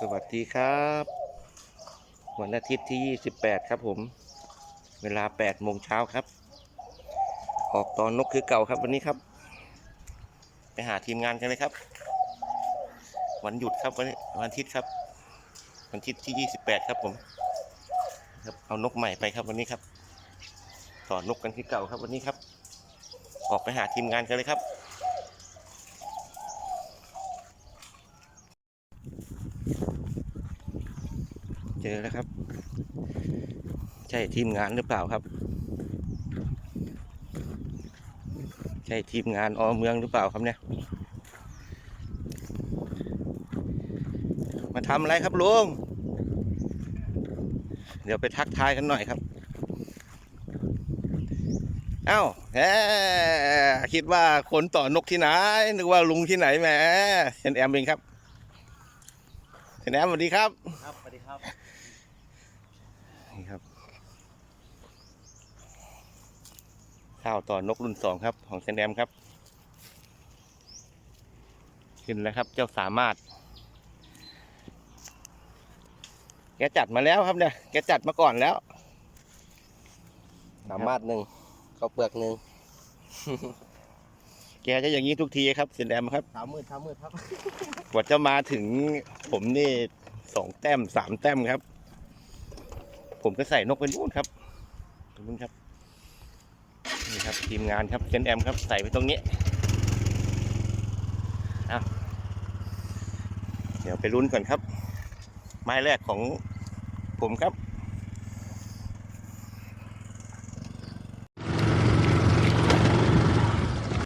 สวัสดีครับ วันอาทิตย์ที่ 28 ครับผม เวลา8โมงเช้าครับ ออกตอนนกคือเก่าครับวันนี้ครับ ไปหาทีมงานกันเลยครับ วันหยุดครับวันวันอาทิตย์ครับ วันอาทิตย์ที่ 28 ครับผมครับเอานกใหม่ไปครับวันนี้ครับต่อนกกันคือเก่าครับวันนี้ครับ ออกไปหาทีมงานกันเลยครับ เจอแล้วครับ ใช่ทีมงานหรือเปล่าครับ ใช่ทีมงานอเมืองหรือเปล่าครับเนี่ย มาทำอะไรครับลุงเดี๋ยวไปทักทายกันหน่อยครับเอ้าแหมคิดว่าคนต่อนกที่ไหน นึกว่าลุงที่ไหนแหมเชนแอมเองครับเชนแอมสวัสดีครับครับ ข้าวต่อนกรุ่นสองครับของเซนแอมครับ ขึ้นแล้วครับเจ้าสามารถ แกจัดมาแล้วครับเนี่ยแกจัดมาก่อนแล้ว สามารถหนึ่งข้าวเปลือกหนึ่งแกจะอย่างนี้ทุกทีครับเซนแอมครับเช้ามืดเช้ามืดครับกว่าจะมาถึงผมนี่สองแต้มสามแต้มครับ ผมก็ใส่นกไปนู่นครับตรงนู้นครับ นี่ครับทีมงานครับเซนแอมครับใส่ไปตรงนี้อะเดี๋ยวไปลุ้นก่อนครับ ไม้แรกของผมครับ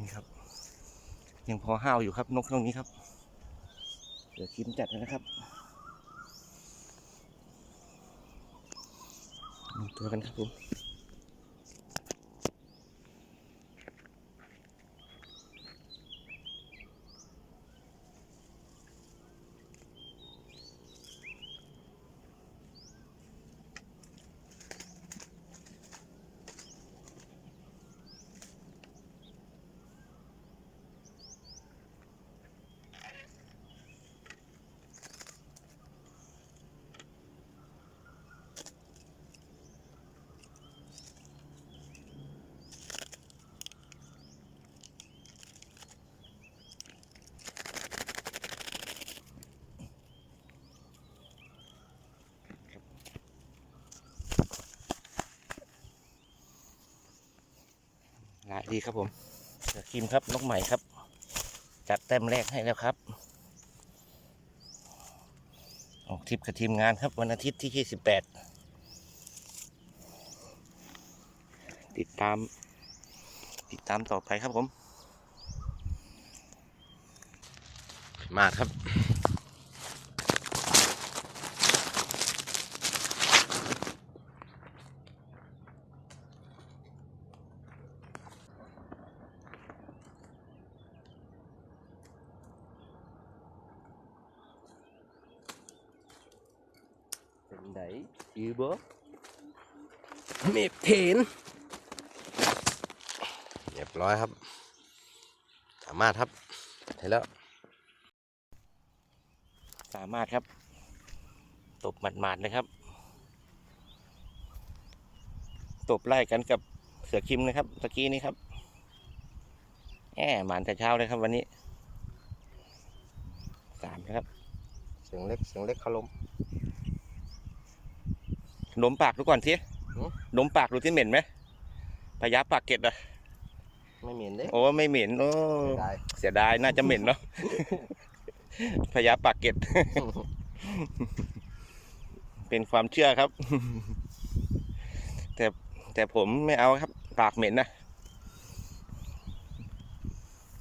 นี่ครับยังพอห้าวอยู่ครับนกตรงนี้ครับ เดี๋ยวคิมจัดนะครับดูตัวกันครับผม ดีครับผมเดี๋ยวคิมครับนกใหม่ครับ จัดแต้มแรกให้แล้วครับ ออกทริปกับทีมงานครับวันอาทิตย์ที่ 28 ติดตาม ติดตามต่อไปครับผม มาครับ เป็นไหนยืบเมฆเถนเรียบร้อยครับ สามารถครับเห็นแล้ว สามารถครับ ตบหมาดๆเลยครับ ตบไล่กันกับเสือคิมนะครับตะกี้นี้ครับแหมหมานแต่เช้าเลยครับวันนี้สามนะครับ เสียงเล็ก เสียงเล็กเขาลม ดมปากดูก่อนทีหือดมปากดูที่เหม็นไหมพยาปากเกร็ดอะไม่เหม็นเด้โอ้ไม่เหม็นโอ้ได้เสียดายน่าจะเหม็นเนาะพยาปากเกร็ดเป็นความเชื่อครับ แต่แต่ผมไม่เอาครับ ปากเหม็นนะ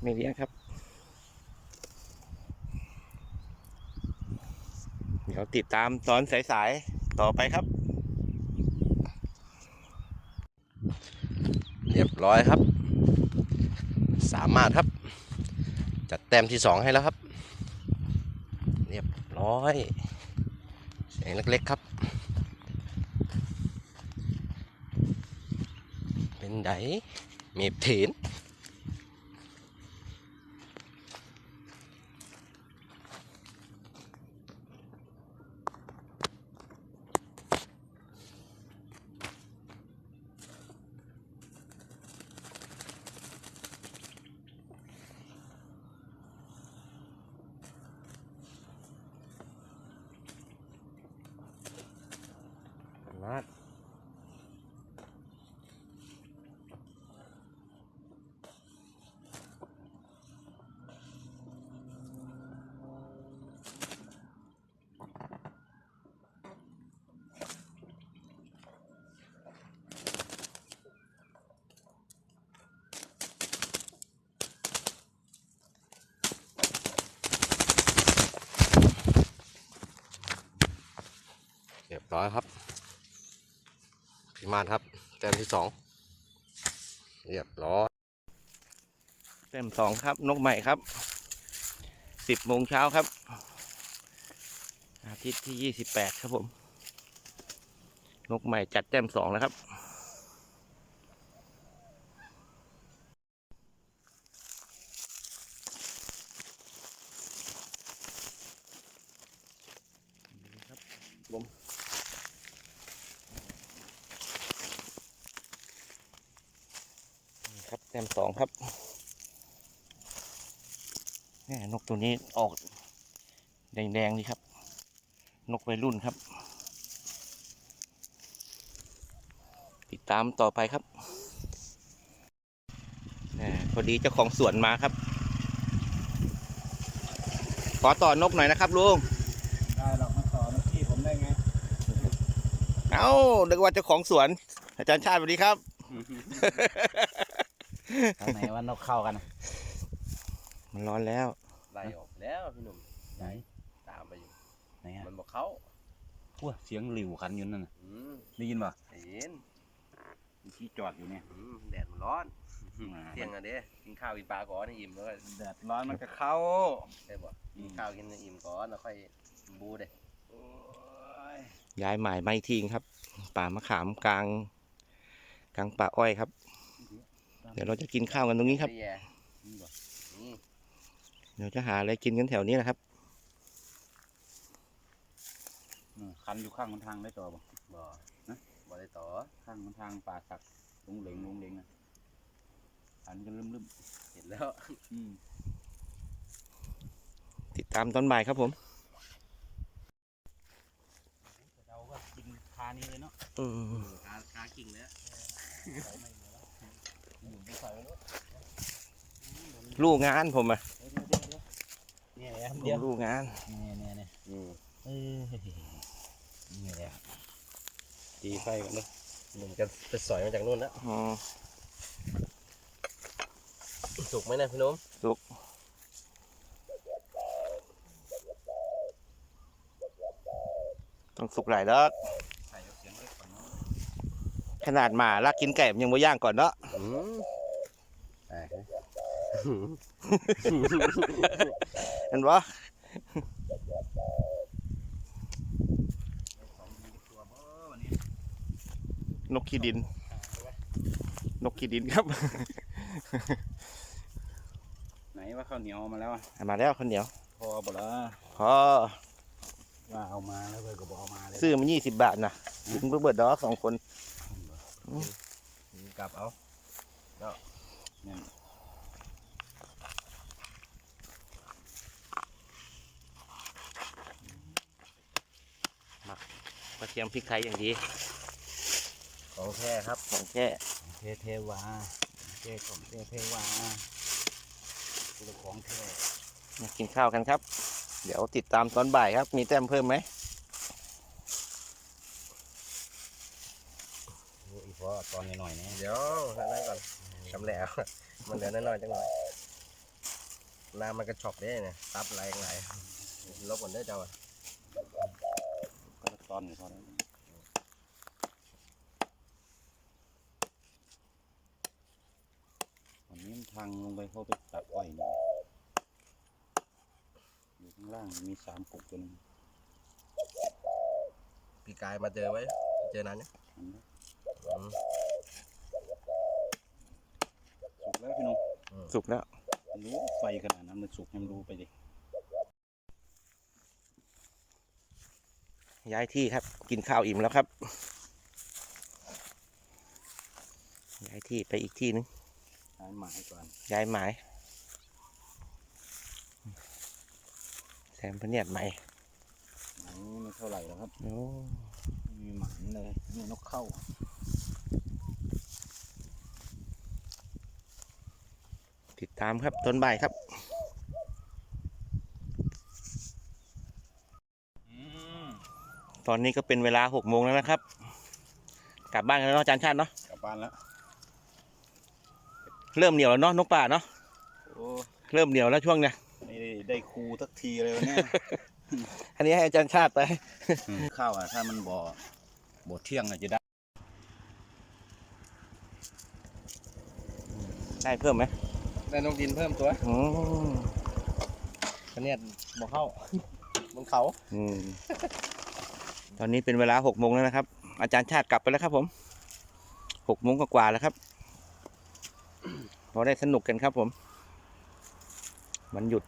ไม่เลี้ยงครับ เดี๋ยวติดตามตอนสายๆต่อไปครับ รียบร้อยครับ สามารถครับ จัดแต้มที่สองให้แล้วครับ เรียบร้อยเสียงเล็กๆครับ เป็นไดเมฆเถน มารถเรียบร้อยครับิมานครับ แต้มที่สองเรียบร้อยแต้มสองครับนกใหม่ครับสิบโมงเช้าครับ อาทิตย์ที่ยี่สิบแปดครับผม นกใหม่จัดแต้มสองแล้วครับผมนี่ครับ แต้มสองครับแหม่นกตัวนี้ออกแดงๆนี่ครับ นกวัยรุ่นครับ ติดตามต่อไปครับแหม่พอดีเจ้าของสวนมาครับ ขอต่อนกหน่อยนะครับลุงได้หรอกมาต่อหน้าที่ผมได้ไง เอ้านึกว่าเจ้าของสวน อาจารย์ชาติสวัสดีครับ ทางไหนว่านกเข้ากันนะมันร้อนแล้วไล่ออกแล้วพี่หนุ่มไหนตามไปอยู่ไหนฮะมันบอกเขาว้าเสียงหลิวขันอยู่นั่นน่ะอืมได้ยินป่ะเห็นมีที่จอดอยู่เนี่ยอืมแดดมันร้อนอ่าเที่ยงอะเด้กินข้าวกินปลาก่อนให้อิ่มแล้วก็แดดร้อนมันก็เข้าได้บ่กินข้าวกินให้อิ่มก่อนแล้วค่อยบูเด้โอ้ยย้ายหมายไม่ทิ้งครับ ป่ามะขามกลาง กลางป่าอ้อยครับ เดี๋ยวเราจะกินข้าวกันตรงนี้ครับไม่แย่นี่ป่ะนี่เดี๋ยวจะหาอะไรกินกันแถวนี้นะครับอืมคันอยู่ข้างคนทางได้ต่อป่ะบ่นะบ่ได้ต่อข้างคนทางป่าสักลุงเหลงลุงเหลงอะคันก็ลืมลืมเห็นแล้วๆอืมติดตามตอนบ่ายครับผมเราก็กินคานี้เลยเนาะอืมกากากิ่งแล้วใส่ไม่เหลือแล้วอยู่ไม่ใส่แล้วลูกงานผมอะเดี๋ยวเดี๋ยวผเดี๋ยวมลูกงานเนี่ยเนี่ยเนี่ยอืมเออนี่แหละตีไฟกันเนาะหนุ่มจะไปสอยมาจากนู่นแล้วอืมสุกไหมเนี่ยพี่หนุ่มต้องสุกหลายแล้วใส่เอาเสียงเล็กก่อนเนาะขนาดหมาลักกินไก่มันยังบ่ย่างก่อนเนาะ อืมใช่ครับเห็นปะของดีตัวเบ้อวันนี้นกขี้ดิน นกขี้ดินครับ ไหนว่าข้าวเหนียวเอามาแล้วอะมาแล้วคนเหนียว พอบ่ละพอว่าเอามาแล้วเพื่อนก็บอกเอามาเลยซื้อมายี่สิบบาทนะถึงเบิดดอกสองคน กลับเอา เนี่ยกระเทียมพริกไทยอย่างดี ของแท้ครับของแค่เทเทวาเทของเทเทวาตัวของเทมากินข้าวกันครับ เดี๋ยวติดตามตอนบ่ายครับ มีแต้มเพิ่มไหม อีพอตอนหน่อยๆเนี่ยเดี๋ยวนั่นก่อนชำแหละเอามันเหลือน้อยๆจังหน่อยน้ำมันกระชอกได้เนี่ยตับไหลไหลลบก่อนเด้อเจ้าอะก็ตอนอยู่พอแล้ววันนี้มันทางลงไปเข้าไปตัดอ้อยนี่อยู่ข้างล่างมีสามกุกตัวนึงปีกายมาเจอไว้ เจอนานเนี่ยเห็นไหมอืม สุกแล้วพี่หนุ่มสุกแล้วรู้ไฟขนาดนั้นมันสุกให้มันรู้ไปดิย้ายที่ครับ กินข้าวอิ่มแล้วครับ ย้ายที่ไปอีกที่นึงใช้หมายก่อนย้ายหมายแซมพะเนียดใหม่หมายนี้ไม่เท่าไหร่แล้วครับโอ้มีมีหมันเลยมีนกเข้า ติดตามครับต้นบ่ายครับตอนนี้ก็เป็นเวลาหกโมงแล้วนะครับ กลับบ้านกันแล้วเนาะอาจารย์ชาติเนาะกลับบ้านแล้วเริ่มเหนียวแล้วเนาะนกป่าเนาะโอ้เริ่มเหนียวแล้วช่วงเนี้ยไม่ได้ได้ครูสักทีเลยวันเนี้ย อันนี้ให้อาจารย์ชาติไป ข้าวอะถ้ามันบ่อบ่อเที่ยงอะจะได้ได้เพิ่มไหม ได้นกดินเพิ่มตัวอืมคะเนียดบ่เข้าบนเขาอืมตอนนี้เป็นเวลาหกโมงแล้วนะครับ อาจารย์ชาติกลับไปแล้วครับผมหกโมงกว่าๆแล้วครับพอได้สนุกกันครับผม มันหยุด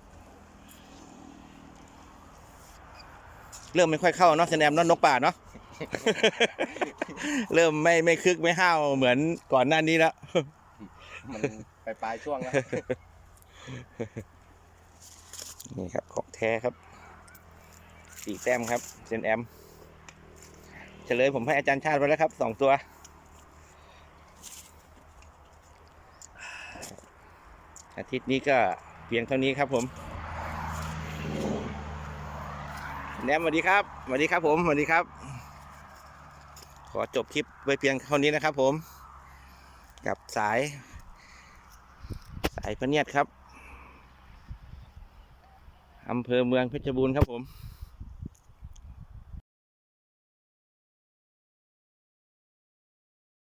เริ่มไม่ค่อยเข้าเนาะแสดงเนาะนกป่าเนาะเริ่มไม่ไม่คึกไม่ห้าวเหมือนก่อนหน้านี้แล้วมัน ไปปลายช่วงแล้ว นี่ครับของแท้ครับสี่แต้มครับเซนแอมเฉลยผมให้อาจารย์ชาติไปแล้วครับสองตัว อาทิตย์นี้ก็เพียงเท่านี้ครับผมแนมสวัสดีครับสวัสดีครับผมสวัสดีครับ ขอจบคลิปไว้เพียงเท่านี้นะครับผม กับสาย ไอพเนียดครับอำเภอเมืองเพชรบูรณ์ครับผม